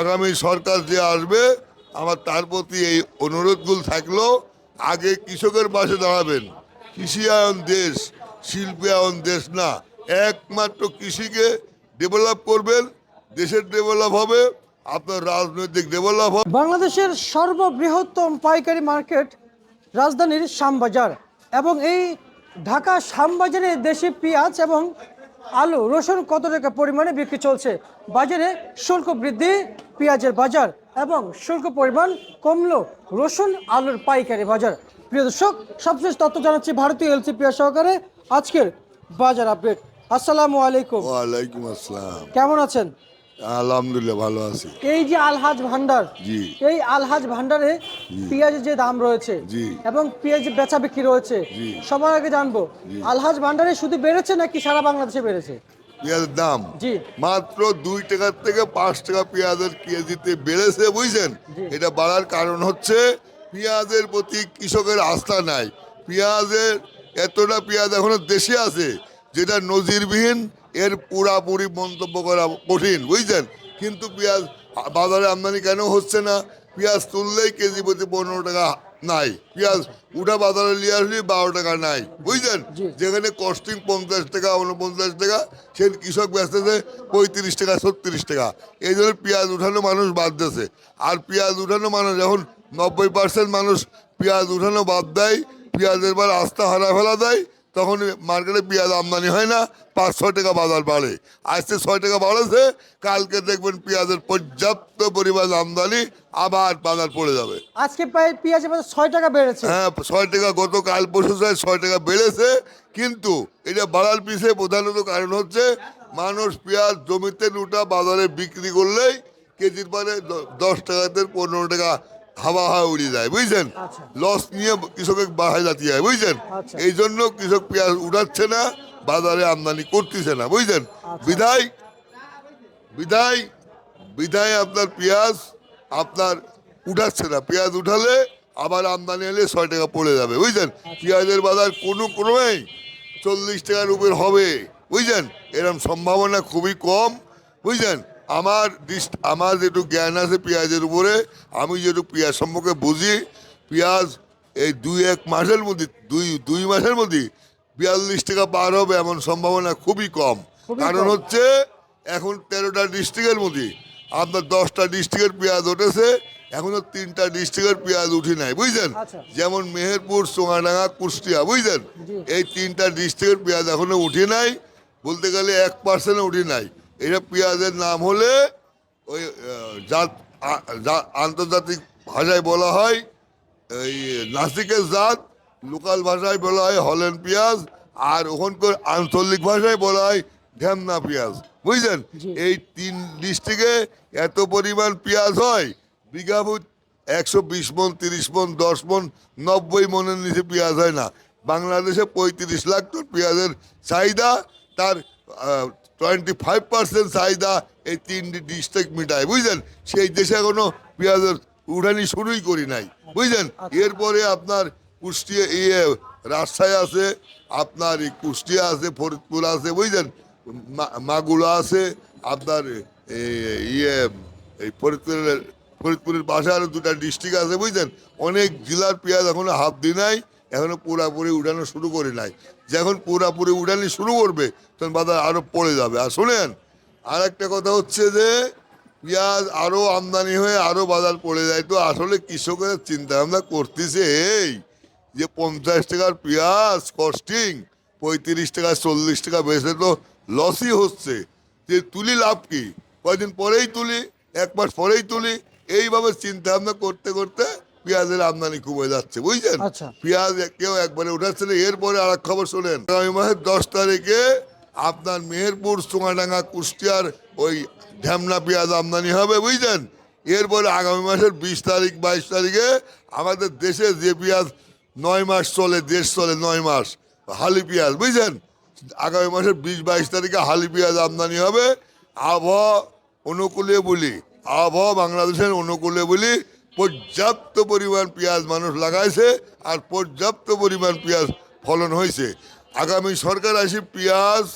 আগামী সরকার যে আসবে, আমার তার প্রতি এই অনুরোধগুলো থাকল আগে কৃষকের পাশে দাঁড়াবেন। কৃষিয়ায়ন দেশ শিল্পায়ন দেশ না, একমাত্র কৃষিকে ডেভেলপ করবেন, দেশের ডেভেলপ হবে, আপনার রাজনৈতিক ডেভেলপ হবে। বাংলাদেশের সর্ববৃহত্তম পাইকারি মার্কেট রাজধানীর শ্যামবাজার এবং এই ঢাকা শ্যামবাজারে দেশি পেঁয়াজ এবং আলু রসুন কত টাকা পরিমাণে বিক্রি চলছে? বাজারে শুল্ক বৃদ্ধি পেঁয়াজের বাজার এবং শুল্ক পরিমাণ কমলো রসুন আলুর পাইকারি বাজার। প্রিয় দর্শক সবশেষ তথ্য জানাচ্ছি ভারতীয় এলসি পেঁয়াজ সহকারে। আজকের বাজার আপডেট। আসসালামু আলাইকুম। ওয়ালাইকুম আসসালাম। কেমন আছেন? আলহামদুলিল্লাহ ভালো আছি। এই যে আলহাজ ভান্ডার জি। এই আলহাজ ভান্ডারে পেঁয়াজের যে দাম রয়েছে জি। এবং পেঁয়াজ বেচা বিক্রি রয়েছে জি। সবার আগে জানব আলহাজ ভান্ডারে শুধু বেড়েছে নাকি সারা বাংলাদেশে বেড়েছে? পেঁয়াজের দাম? জি। মাত্র দুই টাকার থেকে পাঁচ টাকা পেঁয়াজের কেজিতে বেড়েছে বুঝছেন? এটা বাড়ার কারণ হচ্ছে পেঁয়াজের প্রতি কৃষকের আস্থা নাই। পেঁয়াজের এতটা পেঁয়াজ এখনও দেশে আছে যেটা নজিরবিহীন এর পুরাপুরি মন্তব্য করা কঠিন বুঝছেন? কিন্তু পেঁয়াজ বাজারে আমদানি কেন হচ্ছে না? পেঁয়াজ তুললেই কেজি প্রতি পনেরো টাকা নাই। পেঁয়াজ উঠা বাজারে নিয়ে আসলে বারো টাকা নাই বুঝছেন? যেখানে কস্টিং পঞ্চাশ টাকা উনপঞ্চাশ টাকা সে কৃষক বেচতেছে পঁয়ত্রিশ টাকা ছত্রিশ টাকা। এই জন্য পেঁয়াজ উঠানো মানুষ বাদ দিয়েছে। আর পেঁয়াজ উঠানো মানুষ এখন নব্বই পার্সেন্ট মানুষ পেঁয়াজ উঠানো বাদ দেয় পেঁয়াজের বার আস্থা হারা ফেলা দেয় তখন মার্কেটে পেঁয়াজ আমদানি হয় না পাঁচ ছয় টাকা বাজার বাড়ে। আজকে ছয় টাকা বাড়েছে কালকে দেখবেন পেঁয়াজের পর্যাপ্ত পরিমাণ আমদানি আবার বাজার পড়ে যাবে। আজকে প্রায় পেঁয়াজের বাজার ছয় টাকা বেড়েছে। হ্যাঁ ছয় টাকা গত কাল পরশু ছয় ছয় টাকা বেড়েছে কিন্তু এটা বাড়ার পিছিয়ে প্রধানত কারণ হচ্ছে মানুষ পেঁয়াজ জমিতে লুটা বাজারে বিক্রি করলেই কেজির পরে দশ টাকাতে পনেরো টাকা হাওয়া হাওয়া উড়িয়ে যায় বুঝছেন? আচ্ছা। লস নিয়ে কৃষকের বাড়ায় যাতে হয় বুঝছেন? আচ্ছা। এই জন্য কৃষক পেঁয়াজ উঠাচ্ছে না বাজারে আমদানি করতেছে না বুঝছেন? আচ্ছা। বিধায় বিধায় বিধায় আপনার পেঁয়াজ আপনার উঠাচ্ছে না। পেঁয়াজ উঠালে আবার আমদানি এলে ছয় টাকা পড়ে যাবে বুঝছেন? পেঁয়াজের বাজার কোনো ক্রমেই চল্লিশ টাকার উপর হবে বুঝছেন? এরকম সম্ভাবনা খুবই কম বুঝছেন? আমার দৃষ্ট আমার যেটু জ্ঞান আছে পেঁয়াজের উপরে আমি যেটু পেঁয়াজ সম্পর্কে বুঝি পেঁয়াজ এই দুই এক মাসের মধ্যে দুই দুই মাসের মধ্যে বিয়াল্লিশ টাকা পার হবে এমন সম্ভাবনা খুবই কম। কারণ হচ্ছে এখন তেরোটা ডিস্ট্রিক্টের মধ্যে আপনার দশটা ডিস্ট্রিক্টের পেঁয়াজ উঠেছে এখনও তিনটা ডিস্ট্রিক্টের পেঁয়াজ উঠে নাই বুঝছেন আচ্ছা। যেমন মেহেরপুর সোনাডাঙ্গা কুষ্টিয়া বুঝছেন এই তিনটা ডিস্ট্রিক্টের পেঁয়াজ এখনও উঠে নাই বলতে গেলে এক পার্সেন্ট উঠে নাই। এটা পেঁয়াজের নাম হলে ওই জাত আন্তর্জাতিক ভাষায় বলা হয় এই নাসিকের জাত লোকাল ভাষায় বলা হয় হলেন পেঁয়াজ আর ওখানকার আঞ্চলিক ভাষায় বলা হয় ঢ্যামনা পেঁয়াজ। বুঝলেন? এই তিন ডিস্ট্রিক্টে এত পরিমাণ পেঁয়াজ হয় বিঘা ফুট একশো বিশ মন তিরিশ মন দশ মন নব্বই মনের নিচে পেঁয়াজ হয় না। বাংলাদেশে পঁয়ত্রিশ লাখ টন পেঁয়াজের চাহিদা তার টোয়েন্টি ফাইভ পার্সেন্ট চাহিদা এই তিনটি ডিস্ট্রিক্ট মিটায় বুঝলেন? সেই দেশে এখনও পেঁয়াজের উঠানি শুরুই করি নাই বুঝলেন? এরপরে আপনার কুষ্টিয়া ইয়ে রাজশাহী আছে আপনার এই কুষ্টিয়া আছে ফরিদপুর আছে বুঝলেন? মা- মাগুলা আছে আপনার ইয়ে এই ফরিদপুরের ফরিদপুরের পাশে আরও দুটা ডিস্ট্রিক্ট আছে বুঝলেন? অনেক জেলার পেঁয়াজ এখনও হাত দি নাই এখনও পুরাপুরি উঠানো শুরু করে নাই। যখন পুরাপুরি উঠানি শুরু করবে, তখন বাজার আরও পড়ে যাবে। আর শোনেন আর একটা কথা হচ্ছে যে, পেঁয়াজ আরও আমদানি হয়ে আরও বাজার পড়ে যায়। তো আসলে কৃষকের চিন্তা ভাবনা করতেছে এই যে, পঞ্চাশ টাকার পেঁয়াজ কস্টিং পঁয়ত্রিশ টাকা, চল্লিশ টাকা বেচে তো লসই হচ্ছে। যে, তুলি লাভ কি? কয়দিন পরেই তুলি, এক মাস পরেই তুলি? এইভাবে চিন্তা ভাবনা করতে করতে পেঁয়াজের আমদানি কমে যাচ্ছে বুঝছেন আচ্ছা। পেঁয়াজ কেউ একবারে উঠাচ্ছে না এরপরে আর এক খবর শোনেন। আগামী মাসের দশ তারিখে আপনার মেহেরপুর চুঙাডাঙ্গা কুষ্টিয়ার ওই ঢ্যামনা পেঁয়াজ আমদানি হবে বুঝলেন? এরপরে আগামী মাসের বিশ তারিখ বাইশ তারিখে আমাদের দেশে যে পেঁয়াজ নয় মাস চলে দেশ চলে নয় মাস হালি পেঁয়াজ বুঝছেন আগামী মাসের বিশ বাইশ তারিখে হালি পেঁয়াজ আমদানি হবে। আবহাওয়া অনুকূলে বলি আবহাওয়া বাংলাদেশের অনুকূলে বলি পর্যাপ্ত পরিমাণ পেঁয়াজ মানুষ লাগাইছে আর পর্যাপ্ত পরিমাণ পেঁয়াজ ফলন হয়েছে আগামী সরকার আসি পেঁয়াজ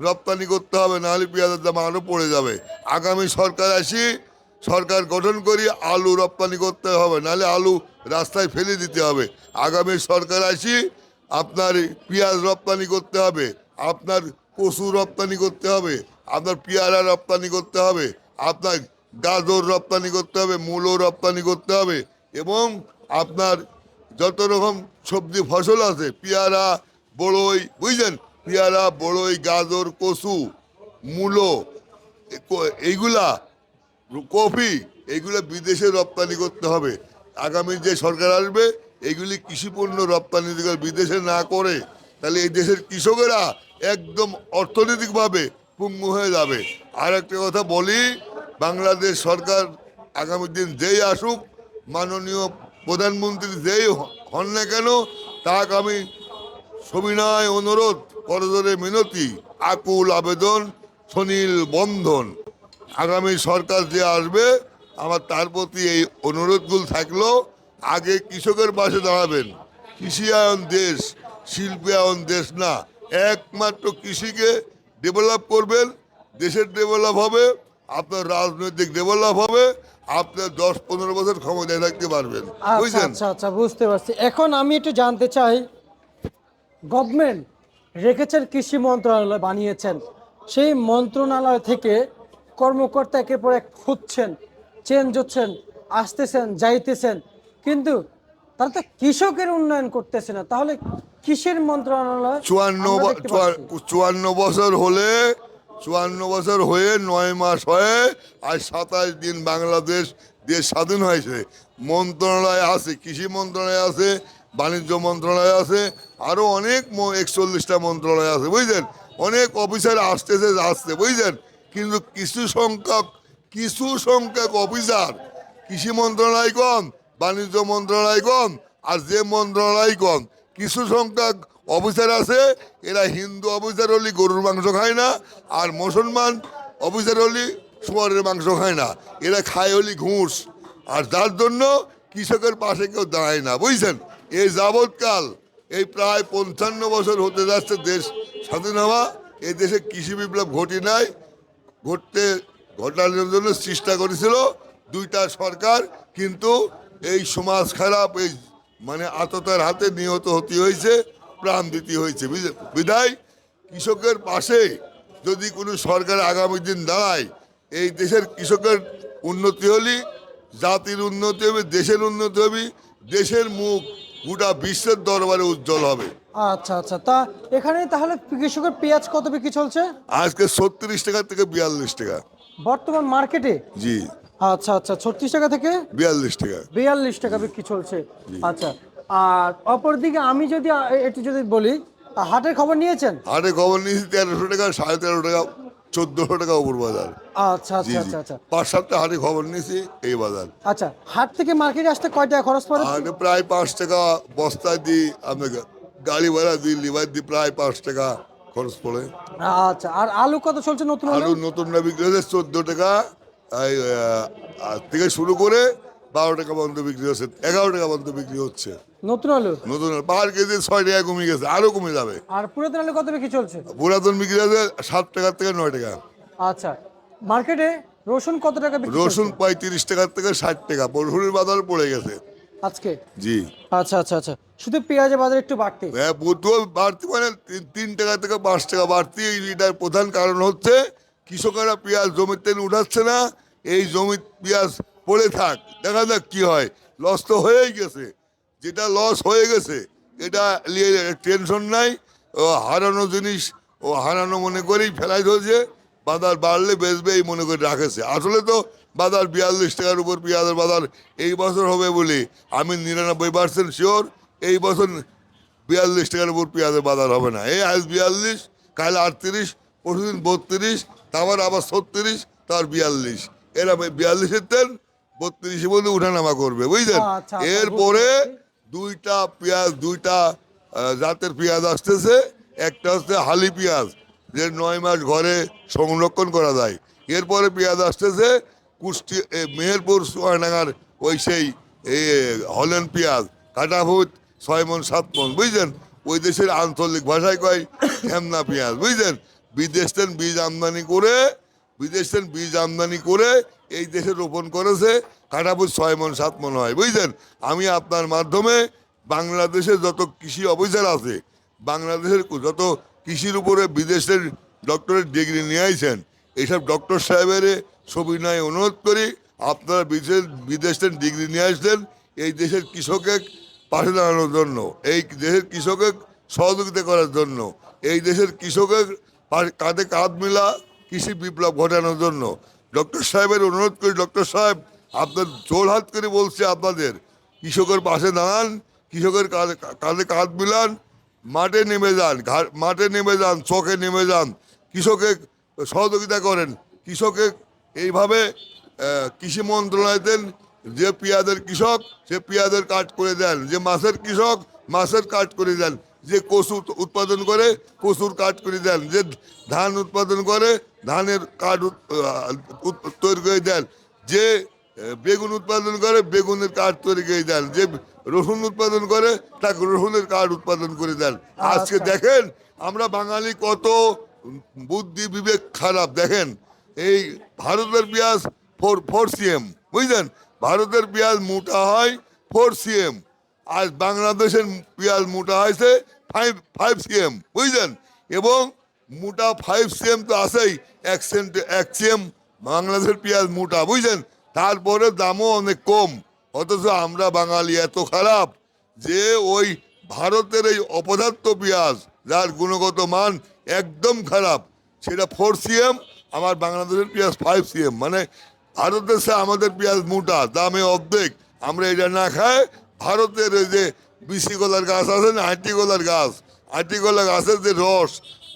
রপ্তানি করতে হবে, নাহলে পেঁয়াজের দাম আরও পড়ে যাবে। আগামী সরকার আসি, সরকার গঠন করি, আলু রপ্তানি করতে হবে, নাহলে আলু রাস্তায় ফেলে দিতে হবে। আগামী সরকার আসি, আপনার পেঁয়াজ রপ্তানি করতে হবে, আপনার কচু রপ্তানি করতে হবে, আপনার পেয়ারা রপ্তানি করতে হবে, আপনার গাজর রপ্তানি করতে হবে মূলো রপ্তানি করতে হবে এবং আপনার যত রকম সবজি ফসল আছে, পেয়ারা, বড়ই, বুঝলেন? পেয়ারা, বড়ই, গাজর, কচু, মূলো এইগুলা কফি এইগুলো বিদেশে রপ্তানি করতে হবে। আগামী যে সরকার আসবে, এইগুলি কৃষি পণ্য রপ্তানি বিদেশে না করে, তাহলে এই দেশের কৃষকেরা একদম অর্থনৈতিকভাবে পুঙ্গু হয়ে যাবে। আর একটা কথা বলি বাংলাদেশ সরকার আগামী দিন যেই আসুক, মাননীয় প্রধানমন্ত্রী যেই হন না কেন, তাকে আমি সবিনয় অনুরোধ করজোরে মিনতি, আকুল আবেদন, সুনীল বন্ধন। আগামী সরকার যে আসবে, আমার তার প্রতি এই অনুরোধগুলো থাকল, আগে কৃষকের পাশে দাঁড়াবেন। কৃষিয়ায়ন দেশ শিল্পায়ন দেশ না, একমাত্র কৃষিকে ডেভেলপ করবেন, দেশের ডেভেলপ হবে। আপনার রাজনৈতিক ডেভেলপ হবে আপনার দশ পনেরো বছর ক্ষমতায় থাকতে পারবেন। আচ্ছা বুঝছেন? আচ্ছা আচ্ছা বুঝতে পারছি। এখন আমি একটু জানতে চাই গভর্নমেন্ট রেখেছেন কৃষি মন্ত্রণালয় বানিয়েছেন সেই মন্ত্রণালয় থেকে কর্মকর্তা একের পর এক খুঁজছেন চেঞ্জ হচ্ছেন আসতেছেন যাইতেছেন কিন্তু তারা তো কৃষকের উন্নয়ন করতেছে না। তাহলে কিসের মন্ত্রণালয় চুয়ান্ন। চুয়ান্ন বছর হলে চুয়ান্ন বছর হয়ে নয় মাস হয়ে আর সাতাশ দিন বাংলাদেশ দেশ স্বাধীন হয়েছে। মন্ত্রণালয় আছে, কৃষি মন্ত্রণালয় আছে, বাণিজ্য মন্ত্রণালয় আছে আরও অনেক একচল্লিশটা মন্ত্রণালয় আছে, বুঝলেন? অনেক অফিসার আসতেছে আসছে বুঝলেন? কিন্তু কিছু সংখ্যক কিছু সংখ্যক অফিসার, কৃষি মন্ত্রণালয় কম, বাণিজ্য মন্ত্রণালয় কম, আর যে মন্ত্রণালয় কম, কিছু সংখ্যক অফিসার আছে, এরা হিন্দু অফিসার হলে গরুর মাংস খায় না, আর মুসলমান অফিসার হলে শুয়ারের মাংস খায় না। এরা খায় হলি ঘুষ। আর যার জন্য কৃষকের পাশে কেউ দাঁড়ায় না, বুঝছেন? এই যাবৎকাল, এই প্রায় পঞ্চান্ন বছর হতে যাচ্ছে দেশ স্বাধীন হওয়া। এই দেশে কৃষি বিপ্লব ঘটি নাই, ঘটতে, ঘটানোর জন্য চেষ্টা করেছিল দুইটা সরকার, কিন্তু এই সমাজ খারাপ, এই মানে আততার হাতে নিহত হতে হয়েছে। প্রাণ দিতে হয়েছে? বিদায় কৃষকের পাশে যদি কোনো সরকার আগামী দিন দাঁড়ায় এই দেশের কৃষকের উন্নতি হলে জাতির উন্নতি হবে দেশের উন্নতি হবে দেশের মুখ গোটা বিশ্বের দরবারে উজ্জ্বল হবে। আচ্ছা আচ্ছা। তা এখানে তাহলে কৃষকের পেঁয়াজ কত বিক্রি চলছে? আজকে ছত্রিশ টাকা থেকে বিয়াল্লিশ টাকা। বর্তমান মার্কেটে? জি। আচ্ছা আচ্ছা। ছত্রিশ টাকা থেকে বিয়াল্লিশ টাকা। বিয়াল্লিশ টাকা বিক্রি চলছে। আচ্ছা। আর অপরদিকে আমি যদি একটু যদি বলি হাটের খবর নিয়েছেন? হাটে খবর নিয়েছি তেরোশো টাকা সাড়ে তেরো টাকা চোদ্দশো টাকা উপর বাজার। আচ্ছা আচ্ছা আচ্ছা আচ্ছা। পাঁচ সাতটা হাটে খবর নিয়েছি এই বাজার। আচ্ছা হাট থেকে মার্কেটে আসতে কয় টাকা খরচ পড়ে? হাটে প্রায় পাঁচ টাকা বস্তা দিই আপনাকে গাড়ি ভাড়া দিই লিভার দিই প্রায় পাঁচ টাকা খরচ পড়ে। আচ্ছা আর আলু কত চলছে নতুন আলু? নতুনটা বিক্রি হচ্ছে চোদ্দ টাকা থেকে শুরু করে বারো টাকা পর্যন্ত বিক্রি হচ্ছে এগারো টাকা পর্যন্ত বিক্রি হচ্ছে। নতুন আলু? নতুন পার কেজি ছয় টাকা কমে গেছে আরও কমে যাবে। আর পুরাতন আলু কত বিক্রি চলছে? পুরাতন বিক্রি হচ্ছে সাত টাকা থেকে নয় টাকা। আচ্ছা মার্কেটে রসুন কত টাকা বিক্রি রসুন পঁয়ত্রিশ টাকা থেকে ষাট টাকা রসুনের বাজার পড়ে গেছে। আজকে? জি। আচ্ছা আচ্ছা আচ্ছা শুধু পেঁয়াজের বাজার একটু বাড়তি। হ্যাঁ বুধবার বাড়তি মানে তিন- টাকা থেকে পাঁচ টাকা বাড়তি এটার প্রধান কারণ হচ্ছে কৃষকেরা পেঁয়াজ জমির তেল উঠাচ্ছে না এই জমি পেঁয়াজ পড়ে থাক, দেখা যাক কি হয়। লস তো হয়েই গেছে। যেটা লস হয়ে গেছে, এটা নিয়ে টেনশন নাই। ও হারানো জিনিস, ও হারানো মনে করেই ফেলাই ধরছে। বাজার বাড়লে বেচবে এই মনে করে রাখেছে। আসলে তো বাজার বিয়াল্লিশ টাকার উপর পেঁয়াজের বাজার এই বছর হবে বলে আমি নিরানব্বই পার্সেন্ট শিওর এই বছর বিয়াল্লিশ টাকার উপর পেঁয়াজের বাজার হবে না। এই আজ বিয়াল্লিশ, কাল আটত্রিশ, পরশুদিন বত্রিশ, তারপর আবার ছত্রিশ, তার বিয়াল্লিশ। এরা বিয়াল্লিশের তেল বত্রিশে মধ্যে উঠানামা করবে বুঝলেন? আচ্ছা, আচ্ছা, এরপরে দুইটা পেঁয়াজ দুইটা জাতের পেঁয়াজ আসতেছে একটা হচ্ছে হালি পেঁয়াজ যে নয় মাস ঘরে সংরক্ষণ করা যায়। এরপরে পেঁয়াজ আসতেছে কুষ্টি মেহেরপুর সোয়ানাগার ওই সেই হলেন পেঁয়াজ কাটাভূত ছয় মন সাত মন বুঝলেন? ওই দেশের আঞ্চলিক ভাষায় কয় হেমনা পেঁয়াজ বুঝলেন? বিদেশ বীজ আমদানি করে বিদেশ বীজ আমদানি করে এই দেশে রোপণ করেছে কাঠাপুর ছয় মন, সাত মন হয়। বুঝলেন? আমি আপনার মাধ্যমে বাংলাদেশের যত কৃষি অফিসার আছে, বাংলাদেশের যত কৃষির উপরে বিদেশের ডক্টরের ডিগ্রি নিয়ে আইছেন এইসব ডক্টর সাহেবের সবিনয় অনুরোধ করি আপনারা বিদেশ বিদেশের ডিগ্রি নিয়ে আসলেন, এই দেশের কৃষকের পাশে দাঁড়ানোর জন্য, এই দেশের কৃষকের সহযোগিতা করার জন্য, এই দেশের কৃষকের কাঁধে কাঁধ মিলা কৃষি বিপ্লব ঘটানোর জন্য ডক্টর সাহেবের অনুরোধ করি, ডক্টর সাহেব, আপনার জোর হাত করে বলছে আপনাদের, কৃষকের পাশে দাঁড়ান, কৃষকের কাঁধে কাঁধে মিলান, মাঠে নেমে যান মাঠে নেমে যান চোখে নেমে যান কৃষকের সহযোগিতা করেন কৃষকের এইভাবে কৃষি মন্ত্রণালয় দেন, যে পেঁয়াজের কৃষক, সে পেঁয়াজের কাট করে দেন, যে মাছের কৃষক, মাছের কাট করে দেন যে কচু উৎপাদন করে কচুর কাট করে দেন। যে ধান উৎপাদন করে ধানের কাঠ তৈরি করে দেন। যে বেগুন উৎপাদন করে বেগুনের কাঠ তৈরি করে দেন। যে রসুন উৎপাদন করে তাকে রসুনের কাঠ উৎপাদন করে দেন। আজকে আচ্ছা। দেখেন আমরা বাঙালি কত বুদ্ধি বিবেক খারাপ। দেখেন এই ভারতের পেঁয়াজ ফোর ফোর সিএম বুঝলেন? ভারতের পেঁয়াজ মোটা হয় ফোর সিএম। আর বাংলাদেশের পেঁয়াজ মোটা হয়েছে ফাইভ ফাইভ সিএম বুঝলেন? এবং মোটা ফাইভ সিএম তো আসেই এক সেন্ট এক সিএম বাংলাদেশের পেঁয়াজ মোটা, বুঝলেন? তারপরে দামও অনেক কম। অথচ আমরা বাঙালি এত খারাপ যে ওই ভারতের এই অপদার্থ পেঁয়াজ, যার গুণগত মান একদম খারাপ, সেটা ফোর সিএম আমার বাংলাদেশের পেঁয়াজ ফাইভ সিএম মানে ভারতের সে আমাদের পেঁয়াজ মোটা, দামে অর্ধেক। আমরা এটা না খাই ভারতের ওই যে বিশি গোলার গাছ আছে না আটি গোলার গাছ আটি গোলা গাছের যে রস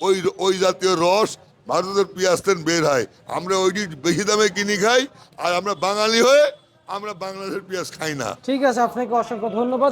ওই ওই জাতীয় রস ভারতের পেঁয়াজ তেন বের হয়। আমরা ওইটি বেশি দামে কিনি খাই আর আমরা বাঙালি হয়ে আমরা বাংলাদেশের পেঁয়াজ খাই না। ঠিক আছে আপনাকে অসংখ্য ধন্যবাদ।